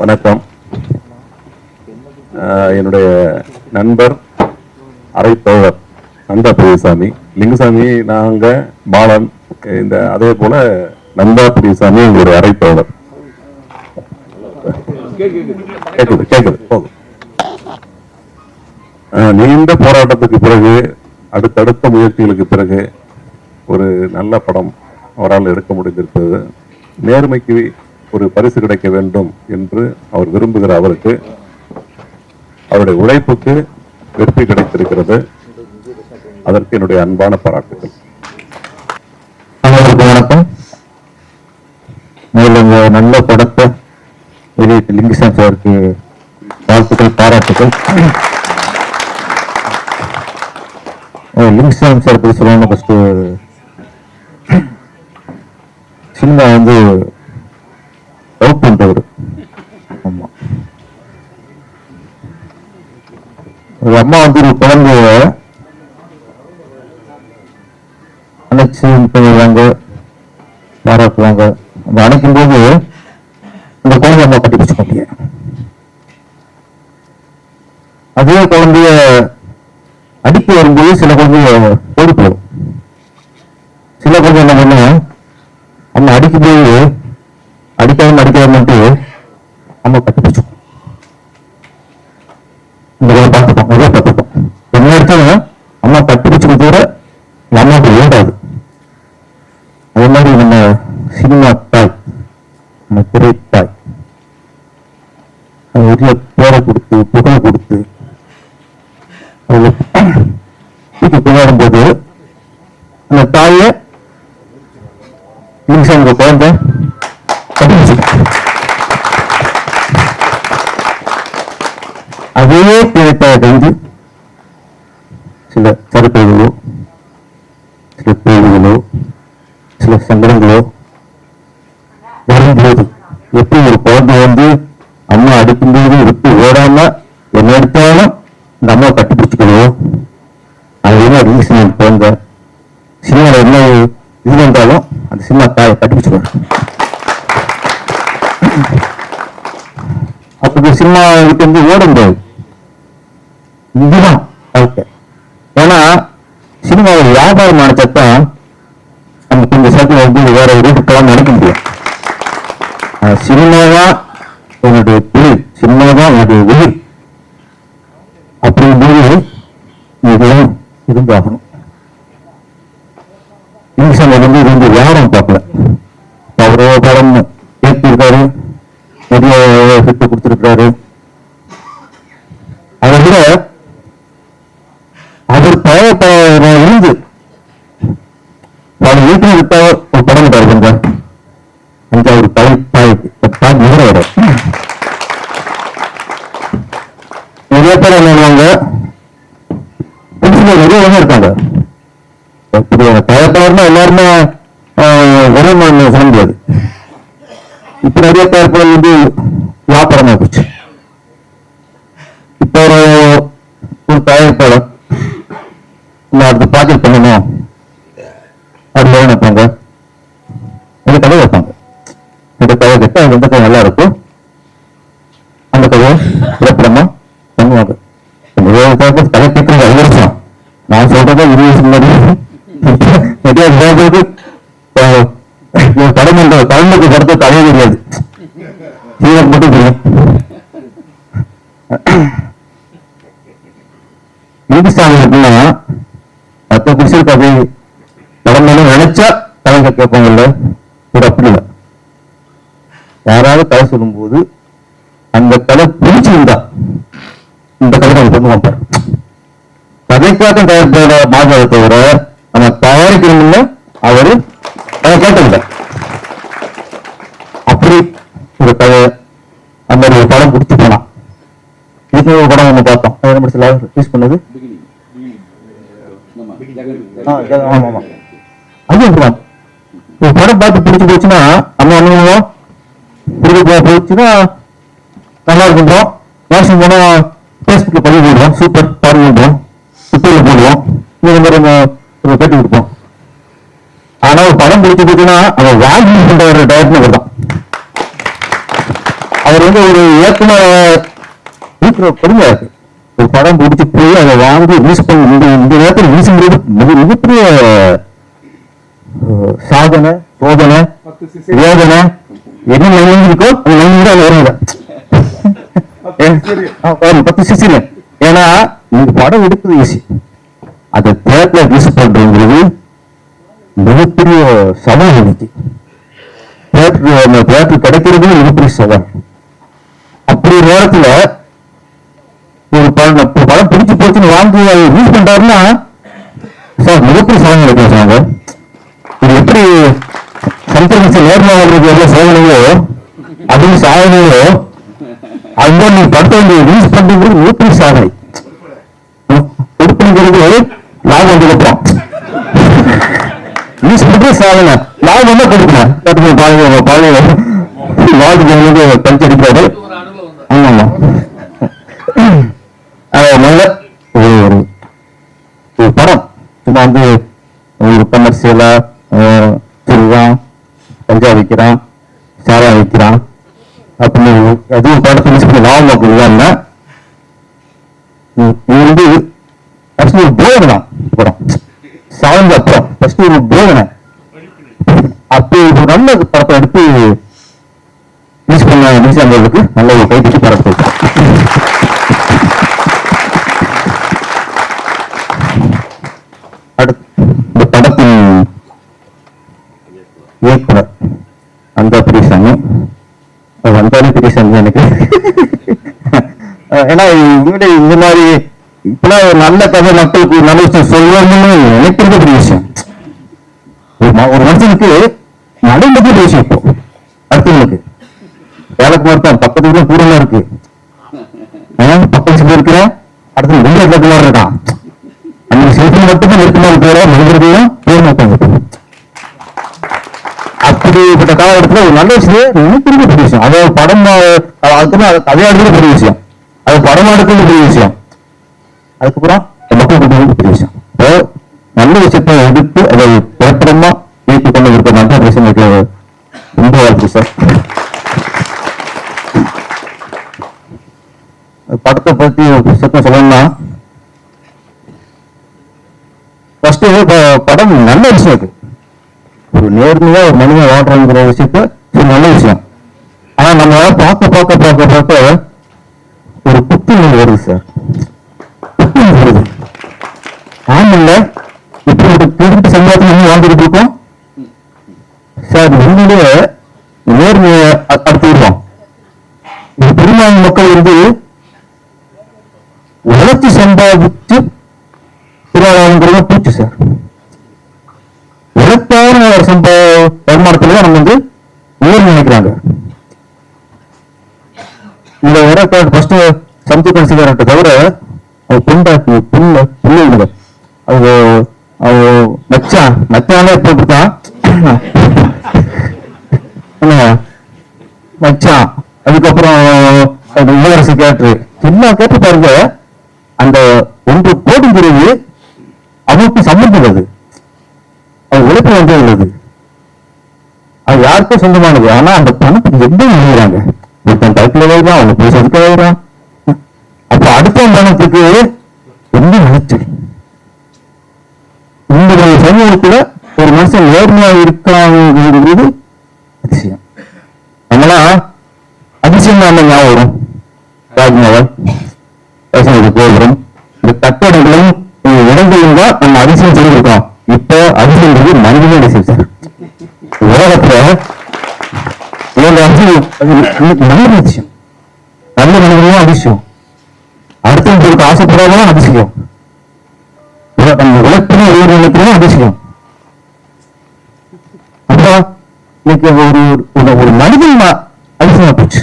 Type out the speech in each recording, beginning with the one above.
வணக்கம். என்னுடைய நண்பர் அரைத்தோழர் நந்தா பெரியசாமி. லிங்குசாமி நாங்க பாலன் இந்த அதே போல நந்தா பெரியசாமி எங்களுடைய அரைத்தோழர். கேக்குது கேக்குது போதும் ஆஹ் நீண்ட போராட்டத்துக்கு பிறகு அடுத்தடுத்த முயற்சிகளுக்கு பிறகு ஒரு நல்ல படம் அவரால் எடுக்க முடிந்திருப்பது நேர்மைக்கு ஒரு பரிசு கிடைக்க வேண்டும் என்று அவர் விரும்புகிற அவருக்கு அவருடைய உழைப்புக்கு வெற்றி கிடைத்திருக்கிறது. அதற்கு என்னுடைய அன்பான பாராட்டுகள். அனைவருக்கும் வணக்கம். முதல்ல நல்ல படத்தை வெளியிட்டு லிங்குசாமி சாருக்கு வாழ்த்துக்கள் பாராட்டுகள் அஹ் சார் பற்றி சொல்லணும் ஃபர்ஸ்ட் சினிமா வந்து ஒரு அம்மா வந்து ஒரு குழந்தைய அணைச்சு போயிடுறாங்க பாராட்டுவாங்க அந்த அணைக்கும் போது இந்த குழந்தை அம்மா கட்டி பிடிச்ச முடியும் அதே குழந்தைய அடிக்க வரும்போது சில குழந்தைய ஓடி போடும் சில குழந்தை என்ன பண்ணும் அம்மா அடிக்கும் போது அடிக்காம அடிக்காமட்டு அம்மா கட்டி பிடிச்சுக்கும் இந்த குழந்தை பார்த்துப்போம் நிறைய பார்த்துப்போம் என்ன எடுத்தாலும் அம்மா கட்டி பிடிச்சுக்க தவிர இந்த அம்மாவுக்கு ஓடாது. அதே மாதிரி நம்ம சினிமா தாய் நம்ம திரைத்தாய் அது உரிய பேரை கொடுத்து புகழ் கொடுத்து அதில் கொண்டாடும்போது அந்த தாயை நிமிஷம் குழந்தை கண்டுபிடிச்சிடும் அதே திரைத்தாயை வந்து சில சருக்கைகளோ சில தோல்விகளோ சில சங்கடங்களோ வரும்போது எப்படி ஒரு குழந்தை வந்து அம்மா அடிக்கும்போது விட்டு ஓடாம என்ன எடுத்தாலும் இந்த அம்மா கட்டுப்பிடிச்சுக்கணும் அது என்ன ரீசன் குழந்தை சினிமாவில் என்ன இது வந்தாலும் அந்த சினிமா தாயை கட்டுப்பிடிச்சுக்கணும் அப்படி சினிமா கிட்ட வந்து ஓட முடியாது. இதுதான் வாழ்க்கை. ஏன்னா சினிமாவில் வியாபாரமான சட்டம் நம்ம கொஞ்சம் சேர்த்து வந்து வேற ஒரு ரூட்டுக்கெல்லாம் நினைக்க முடியும் ஆஹ் சினிமா தான் என்னுடைய தொழில் சினிமா தான் என்னுடைய உயிர் அப்படிங்கும்போது இதுவும் இருந்தாகணும் இங்கிலீஷ் வந்து இது வந்து வியாபாரம் பார்க்கல. அவரோ படம் ஏற்றிருக்காரு. நிறைய ஹிட் கொடுத்திருக்காரு அதை விட அவர் பழைய இருந்து பல வீட்டில் விட்ட ஒரு படம் பாருங்க. தஞ்சாவூர் பழைய தாய்க்கு தான் நகர நிறைய பேர் என்ன பண்ணுவாங்க இருக்காங்க எல்லாருமே ஆஹ், ஒரே மாதிரி சொல்ல முடியாது. இப்ப நிறைய தயாரிப்பாளர் வந்து வியாபாரமா போச்சு. இப்போ ஒரு ஒரு தயாரிப்பாளர் நான் அடுத்த ப்ராஜெக்ட் பண்ணணும். அப்படி என்ன வைப்பாங்க இந்த கதை வைப்பாங்க இந்த கதை கேட்டா எந்த கதை நல்லா இருக்கும் அந்த கதையை சிறப்படமா பண்ணுவாங்க நிறைய பேருக்கு கதை கேட்கறது அது வருஷம் நான் சொல்றதை இருபது வருஷம் முன்னாடி நிறைய பேருக்கு கடமைன்ற கடமைக்கு படத்தை கதையே தெரியாது சீரக் மட்டும் தெரியும் இந்துஸ்தானி எப்படின்னா மற்ற புருஷர் கதை நடந்தாலும் நினைச்சா கலைஞர் கேட்பாங்கல்ல? இது அப்படி இல்லை. யாராவது கதை சொல்லும்போது அந்த கதை பிடிச்சிருந்தா இந்த கதை நம்ம கொண்டு வந்தார் கதைக்காக தயாரிப்போட மாதத்தை தவிர நம்ம தயாரிக்கணும்ல அவரு அதை கேட்டதில்லை. அப்படி ஒரு கதை அந்த ஒரு படம் பிடிச்சி போனான். இதுக்கு ஒரு படம் நம்ம பார்த்தோம். அதை நம்ம சில ரிலீஸ் பண்ணது? படம் பார்த்து பிடிச்சி போச்சுன்னா நம்ம என்ன பண்ணுவோம் போச்சுன்னா நல்லா இருக்குன்றோம் மேக்ஸிமம் போனால் ஃபேஸ்புக்கில் பதிவு போடுவோம். சூப்பர் பாருங்க போடுவோம் ட்விட்டரில் போடுவோம். இந்த மாதிரி நம்ம கேட்டு கொடுப்போம். ஆனால் ஒரு படம் பிடிச்சி போச்சுன்னா அவன் வாங்கி பண்ணுற ஒரு டயர்னு வருதான் அவர் வந்து ஒரு இயக்குனர் இருக்கிற பெருமை இருக்கு. ஒரு படம் பிடிச்சி போய் அதை வாங்கி ரிலீஸ் பண்ணி இந்த இந்த நேரத்தில் பண்ணுறது மிக மிகப்பெரிய சாதனை சோதனை வேதனை. என்ன நினைஞ்சிருக்கோ அது நினைஞ்சு அது வருங்க பத்து சிசில ஏன்னா நீங்க படம் எடுக்கிறது ஈஸி அதை தேட்டர்ல ரிலீஸ் பண்றதுங்கிறது மிகப்பெரிய சவால் இன்னைக்கு தேட்டர் அந்த தேட்டர் கிடைக்கிறது மிகப்பெரிய சவால். அப்படி நேரத்துல ஒரு படம் ஒரு படம் பிடிச்சு போச்சுன்னு வாங்கி அதை ரிலீஸ் பண்றாருன்னா சார் மிகப்பெரிய சாதனை கிடைக்கும் சார் இது எப்படி சந்திரமிச்சு நேர்மா வர்றது எவ்வளவு சோதனையோ அதுவும் சாதனையோ அந்த நீ படத்தை வந்து ரிலீஸ் பண்றது மிகப்பெரிய சாதனை. உறுப்பினர்களுக்கு லாபம் கொடுப்போம் யூஸ் பண்றது சாதனை லாபம் தான் கொடுக்கணும் கட்டுங்க பழைய பழைய வாழ்க்கை வந்து பஞ்சடிக்காரு ஆமாமா அது நல்ல ஒரு ஒரு ஒரு படம் சும்மா வந்து ஒரு கமர்ஷியலா திருவான் கஞ்சா விற்கிறான் சாரா வைக்கிறான் அப்படின்னு அதுவும் படத்தை மிஸ் பண்ணி லாபம் கொடுக்கலாம்னா இது வந்து ஃபர்ஸ்ட் ஒரு போதனை படம் சார்ந்த அப்புறம் ஃபர்ஸ்ட் ஒரு போதனை அப்படி ஒரு நல்ல படத்தை எடுத்து மிஸ் பண்ண மிஸ் பண்ணுறதுக்கு நல்ல ஒரு கைப்பிடிச்சு படத்தை அடுத்து இந்த படத்தின் இயக்குனர் அந்த பெரியசாமி அது வந்தாலும் பெரியசாமி எனக்கு அஹ் ஏன்னா உண்மையிலே இந்த மாதிரி இப்பெல்லாம் ஒரு நல்ல கதை மக்களுக்கு ஒரு நல்ல விஷயம் சொல்லணும்னு நினைக்கிறது பெரிய விஷயம். ஒரு ஒரு மனுஷனுக்கு நடைமுறை பெரிய விஷயம் இப்போ. அடுத்தவங்களுக்கு. வேலைக்கு போகிறதா பக்கத்துல கூட இருக்கு. பக்கத்து பக்கத்துல இருக்கிறேன் அடுத்து வெளியே இருக்கிற இருக்கான். அந்த சிலத்தில் மட்டும்தான் நெருக்கமா இருக்கிற மனிதர்களையும் பேர் மாட்டாங்க அப்படிப்பட்ட காலகட்டத்தில் ஒரு நல்ல விஷயம் நினைக்கிறது பெரிய விஷயம். அதை படம் அதுக்கு அதை கதையாடுறது பெரிய விஷயம். படம் எடுக்கிறது பெரிய விஷயம். அதுக்கப்புறம் மக்கள் கொடுக்கிறது பெரிய விஷயம். இப்போ நல்ல விஷயத்தை எடுத்து அதை திரைப்படமா ஏற்றுக் கொண்டு இருக்க நல்ல விஷயம் எனக்கு ரொம்ப வாழ்த்து சார் படத்தை பத்தி ஒரு விஷயத்த சொல்லணும்னா ஃபர்ஸ்ட் படம் நல்ல விஷயம் அது. ஒரு நேர்மையா ஒரு மனிதன் வாழ்றங்கிற விஷயத்த ஒரு நல்ல விஷயம். ஆனா நம்ம பார்க்க பார்க்க பார்க்க பார்க்க ஒரு புத்துணர்வு வருது சார். புத்துணர்வு வருது. ஆமல்ல இப்போ ஒரு திருட்டு சமுதாயத்தில் நம்ம வாழ்ந்துட்டு இருக்கோம். சார் உண்மையிலேயே நேர்மையை அ- அடுத்துருவோம் பெரும்பான்மை மக்கள் வந்து உழைச்சி சம்பாதித்து திருவாரூங்கிறத பூச்சு சார். உழைப்பான ஒரு சம்ப வருமானத்துல தான் நம்ம வந்து உயர் நினைக்கிறாங்க. இந்த வர ஃபர்ஸ்ட் சமத்து கடைசிக்காரர்கிட்ட தவிர அது பொண்டாட்டி புள்ள இல்லை அது அவ மச்சான் மச்சானே போட்டுதான் என்ன மச்சான் அதுக்கப்புறம் இளவரசி கேட்டு எல்லா கேட்டு பாருங்க அந்த ஒன்று கோடிங்கிறது அவனுக்கு சம்பந்தம் உள்ளது அது உழைப்பு வந்து உள்ளது அது யாருக்கும் சொந்தமானது ஆனா அந்த பணத்துக்கு எப்படி எழுதுறாங்க ஒருத்தன் டைப்ல வைக்கிறான் அவனை போய் செதுக்க வைக்கிறான் அப்ப அடுத்த பணத்துக்கு ரொம்ப நினைச்சு இந்த மாதிரி சமூகத்துல ஒரு மனுஷன் நேர்மையா இருக்காங்கிறது அதிசயம். நம்மளா அதிசயம் தான் ஞாபகம் வரும்? கோபுரம் இந்த கட்டடங்களும் இடங்களும் தான் நம்ம அதிசயம் சொல்லியிருக்கோம். இப்போ அதிசயம் மனிதனே அதிசயம் சார் உலகத்துல அதிசயம் நல்ல அதிசயம் நல்ல மனிதனும் அதிசயம் அடுத்தவங்களுக்கு ஆசைப்படாதான் அதிசயம் உல- நம்ம உலகத்திலே ஒரு நினைக்கிறோம் அதிசயம் அப்போ இன்னைக்கு ஒரு ஒரு- மனிதன் அதிசயமா போச்சு.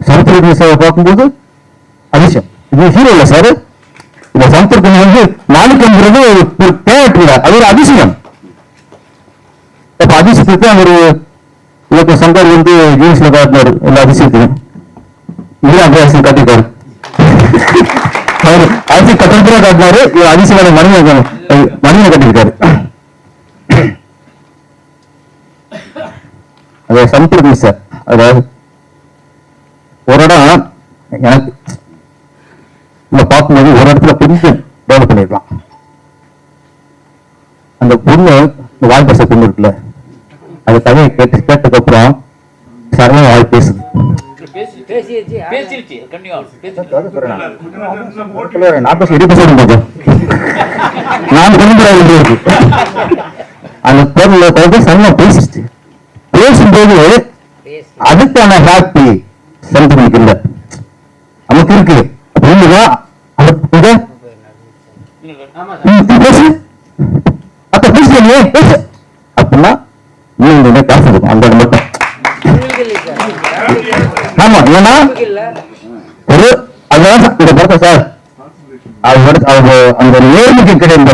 சமுத்திர சேவை பார்க்கும்போது அதிசயம். இது ஹீரோ இல்ல சார் இந்த சமுத்திரத்தின் வந்து மாணிக்கங்கிறது ஒரு தேவையில்லை அது ஒரு அதிசயம். அப்ப அதிசயத்துக்கு அவர் இலக்கிய சங்கர் வந்து ஜீன்ஸ்ல காட்டினாரு எல்லா அதிசயத்தையும் இது அபியாசம் காட்டிட்டாரு அவர் அரசு கட்டத்துல காட்டினாரு. இவர் அதிசயமான மனிதன் மனிதனை கட்டியிருக்காரு. அதை சமுத்திரத்தில் சார். அதாவது ஒரு இடம் எனக்கு இதை பார்க்கும்போது ஒரு இடத்துல கொஞ்சம் டெவலப் பண்ணிருக்கலாம். அந்த பொண்ணு இந்த வாய் பொண்ணு இருக்குல்ல அது கதையை கேட்டு கேட்டதுக்கு பேசிருச்சு நான் இடி பேச இருக்கு? அந்த பொருள் குழந்தை சரளா பேசிச்சு. பேசும்போது பேசி அதுக்கான ஹாப்பி சென்டிமெண்ட் இல்ல. நமக்கு இருக்கு. பேசு. அப்ப பேசுறீங்க பேசு. அப்படின்னா நீ இந்த காசு இருக்கும் அந்த மட்டும். ஆமா ஏன்னா உங்களுக்கு இல்ல ஒரு அதான் இந்த படத்தை சார் அவரோட அவங்க அந்த நேர்மைக்கு கிடைந்த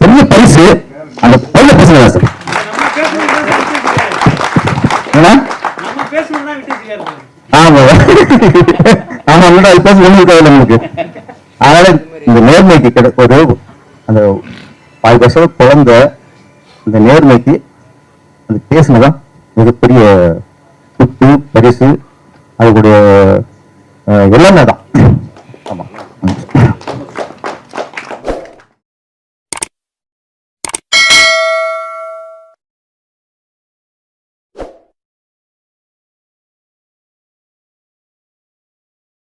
பெரிய பரிசு அந்த பையன் பசங்க தான் சார். ஏன்னா ஆமா. ஆமா இல்லடா இப்ப ஒண்ணு இருக்காது நமக்கு அதனால இந்த நேர்மைக்கு கிடை ஒரு அந்த பாதி வருஷம் குழந்தை இந்த நேர்மைக்கு அந்த பேசினதான் மிகப்பெரிய குத்து பரிசு அதுடைய அஹ், எல்லாமே தான்